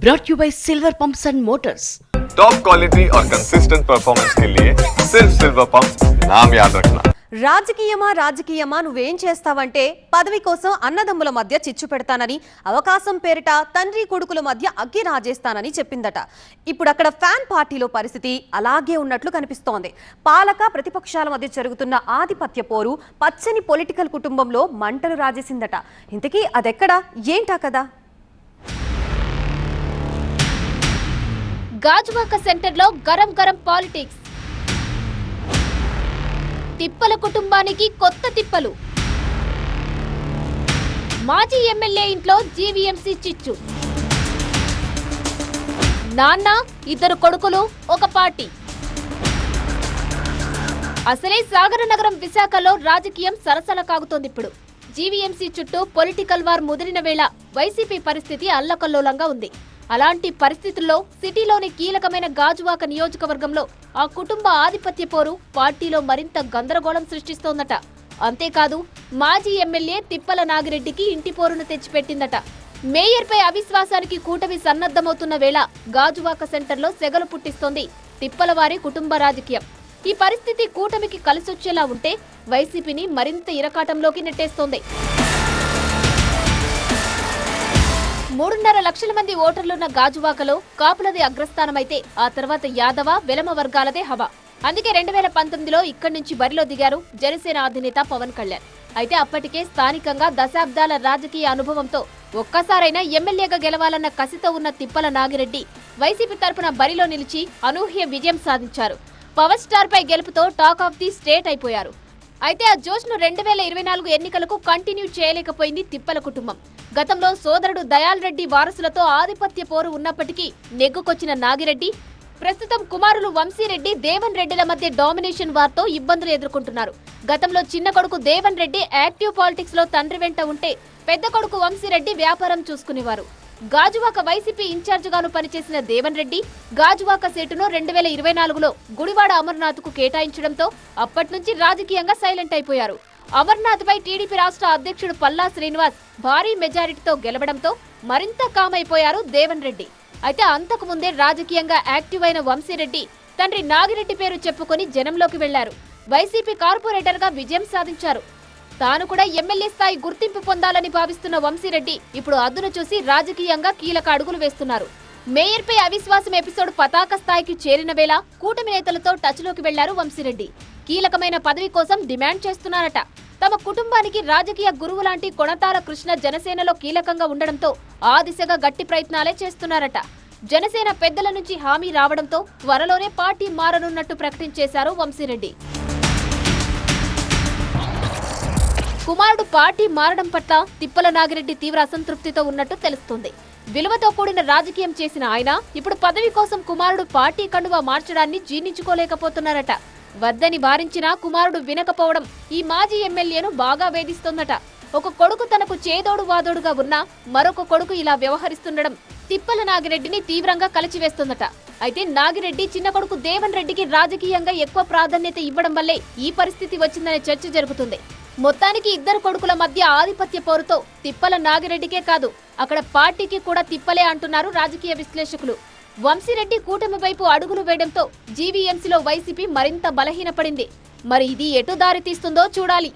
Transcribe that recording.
brought you by Silver Pumps and Motors. Top quality और consistent performance के लिए सिर्फ सिल्वर पंप नाम याद रखना రాజకీయమా రాజకీయమా నువ్వేం చేస్తావంటే పదవి కోసం అన్నదమ్ముల మధ్య చిచ్చు పెడతానని అవకాశం పేరిట తండ్రి కొడుకుల మధ్య అగ్గి రాజేస్తానని చెప్పిందట ఇప్పుడు అక్కడ ఫ్యాన్ పార్టీలో పరిస్థితి అలాగే ఉన్నట్లు కనిపిస్తోంది పాలక ప్రతిపక్షాల మధ్య జరుగుతున్న ఆధిపత్య పోరు పచ్చని పొలిటికల్ కుటుంబంలో మంటలు రాజేసిందట ఇంతకీ అదెక్కడా ఏంటా కదా గాజువాక సెంటర్లో గరం గరం పాలిటిక్స్. తిప్పల కుటుంబానికి కొత్త తిప్పలు. మాజీ ఎమ్మెల్యే ఇంట్లో జీవీఎంసీ చిచ్చు. నాన్న ఇద్దరు కొడుకులు ఒక పార్టీ. అసలే సాగర నగరం విశాఖలో రాజకీయం సరసల కాగుతోంది ఇప్పుడు. జీవీఎంసీ చుట్టూ పొలిటికల్ వార్ ముదిరిన వేళ వైసీపీ పరిస్థితి అల్లకల్లోలంగా ఉంది. అలాంటి పరిస్థితుల్లో సిటీలోని కీలకమైన గాజువాక నియోజకవర్గంలో ఆ కుటుంబ ఆధిపత్య పోరు పార్టీలో మరింత గందరగోళం సృష్టిస్తోందట. అంతేకాదు మాజీ ఎమ్మెల్యే తిప్పల నాగిరెడ్డికి ఇంటి పోరును తెచ్చిపెట్టిందట. మేయర్పై అవిశ్వాసానికి కూటమి సన్నద్ధమవుతున్న వేళ గాజువాక సెంటర్లో సెగలు పుట్టిస్తోంది తిప్పలవారి కుటుంబ రాజకీయం. ఈ పరిస్థితి కూటమికి కలిసొచ్చేలా ఉంటే వైసీపీని మరింత ఇరకాటంలోకి నెట్టేస్తోంది. మూడున్నర లక్షల మంది ఓటర్లున్న గాజువాకలో కాపులది అగ్రస్థానమైతే ఆ తర్వాత యాదవ వెలమ వర్గాలదే హవా. అందుకే రెండు వేల పంతొమ్మిదిలో ఇక్కడి నుంచి బరిలో దిగారు జనసేన అధినేత పవన్ కళ్యాణ్. అయితే అప్పటికే స్థానికంగా దశాబ్దాల రాజకీయ అనుభవంతో ఒక్కసారైనా ఎమ్మెల్యేగా గెలవాలన్న కసితో ఉన్న తిప్పల నాగిరెడ్డి వైసీపీ తరపున బరిలో నిలిచి అనూహ్య విజయం సాధించారు. పవర్ స్టార్ పై గెలుపుతో టాక్ ఆఫ్ ది స్టేట్ అయిపోయారు. అయితే ఆ జోష్ను రెండు వేల ఇరవై నాలుగు ఎన్నికలకు కంటిన్యూ చేయలేకపోయింది తిప్పల కుటుంబం. గతంలో సోదరుడు దయాల్ రెడ్డి వారసులతో ఆధిపత్య పోరు ఉన్నప్పటికీ నెగ్గుకొచ్చిన నాగిరెడ్డి ప్రస్తుతం కుమారులు వంశీరెడ్డి దేవన్ రెడ్డిల మధ్య డామినేషన్ వార్తో ఇబ్బందులు ఎదుర్కొంటున్నారు. గతంలో చిన్న కొడుకు దేవన్ రెడ్డి యాక్టివ్ పాలిటిక్స్లో తండ్రి వెంట ఉంటే పెద్ద కొడుకు వంశీరెడ్డి వ్యాపారం చూసుకునేవారు. గాజువాక వైసీపీ ఇన్ఛార్జిగాను పనిచేసిన దేవన్ రెడ్డి గాజువాక సీటును రెండు వేల ఇరవై నాలుగులో గుడివాడ అమర్నాథ్కు కేటాయించడంతో అప్పటి నుంచి రాజకీయంగా సైలెంట్ అయిపోయారు. అమర్నాథ్పై టీడీపీ రాష్ట్ర అధ్యక్షుడు పల్లా శ్రీనివాస్ భారీ మెజారిటీతో గెలవడంతో మరింత కామైపోయారు దేవన్ రెడ్డి. అయితే అంతకు ముందే రాజకీయంగా యాక్టివ్ అయిన వంశీరెడ్డి తండ్రి నాగిరెడ్డి పేరు చెప్పుకొని జనంలోకి వెళ్ళారు. వైసీపీ కార్పొరేటర్గా విజయం సాధించారు. తాను కూడా ఎమ్మెల్యే స్థాయి గుర్తింపు పొందాలని భావిస్తున్న వంశీరెడ్డి ఇప్పుడు అదును చూసి రాజకీయంగా కీలక అడుగులు వేస్తున్నారు. మేయర్పై అవిశ్వాసం ఎపిసోడ్ పతాక స్థాయికి చేరిన వేళ కూటమి నేతలతో టచ్లోకి వెళ్ళారు వంశీరెడ్డి. కీలకమైన పదవి కోసం డిమాండ్ చేస్తున్నారట. తమ కుటుంబానికి రాజకీయ గురువు లాంటి కొణతాల కృష్ణ జనసేనలో కీలకంగా ఉండడంతో ఆ దిశగా గట్టి ప్రయత్నాలే చేస్తున్నారట. జనసేన పెద్దల నుంచి హామీ రావడంతో త్వరలోనే పార్టీ మారనున్నట్టు ప్రకటించేశారు వంశీరెడ్డి. కుమారుడు పార్టీ మారడం పట్ల తిప్పల నాగిరెడ్డి తీవ్ర అసంతృప్తితో ఉన్నట్టు తెలుస్తుంది. విలువతో కూడిన రాజకీయం చేసిన ఆయన ఇప్పుడు పదవి కోసం కుమారుడు పార్టీ కండువా మార్చడాన్ని జీర్ణించుకోలేకపోతున్నారట. వద్దని భారించినా కుమారుడు వినకపోవడం ఈ మాజీ ఎమ్మెల్యేను బాగా వేధిస్తోందట. ఒక కొడుకు తనకు చేదోడు వాదోడుగా ఉన్నా మరొక కొడుకు ఇలా వ్యవహరిస్తుండడం తిప్పల నాగిరెడ్డిని తీవ్రంగా కలిచివేస్తోందట. అయితే నాగిరెడ్డి చిన్న కొడుకు దేవన్ రెడ్డికి రాజకీయంగా ఎక్కువ ప్రాధాన్యత ఇవ్వడం వల్లే ఈ పరిస్థితి వచ్చిందనే చర్చ జరుగుతుంది. మొత్తానికి ఇద్దరు కొడుకుల మధ్య ఆధిపత్య పోరుతో తిప్పల నాగిరెడ్డికే కాదు అక్కడ పార్టీకి కూడా తిప్పలే అంటున్నారు రాజకీయ విశ్లేషకులు. వంశీరెడ్డి కూటమి వైపు అడుగులు వేయడంతో జీవీఎంసీలో వైసీపీ మరింత బలహీనపడింది. మరి ఇది ఎటు దారి తీస్తుందో చూడాలి.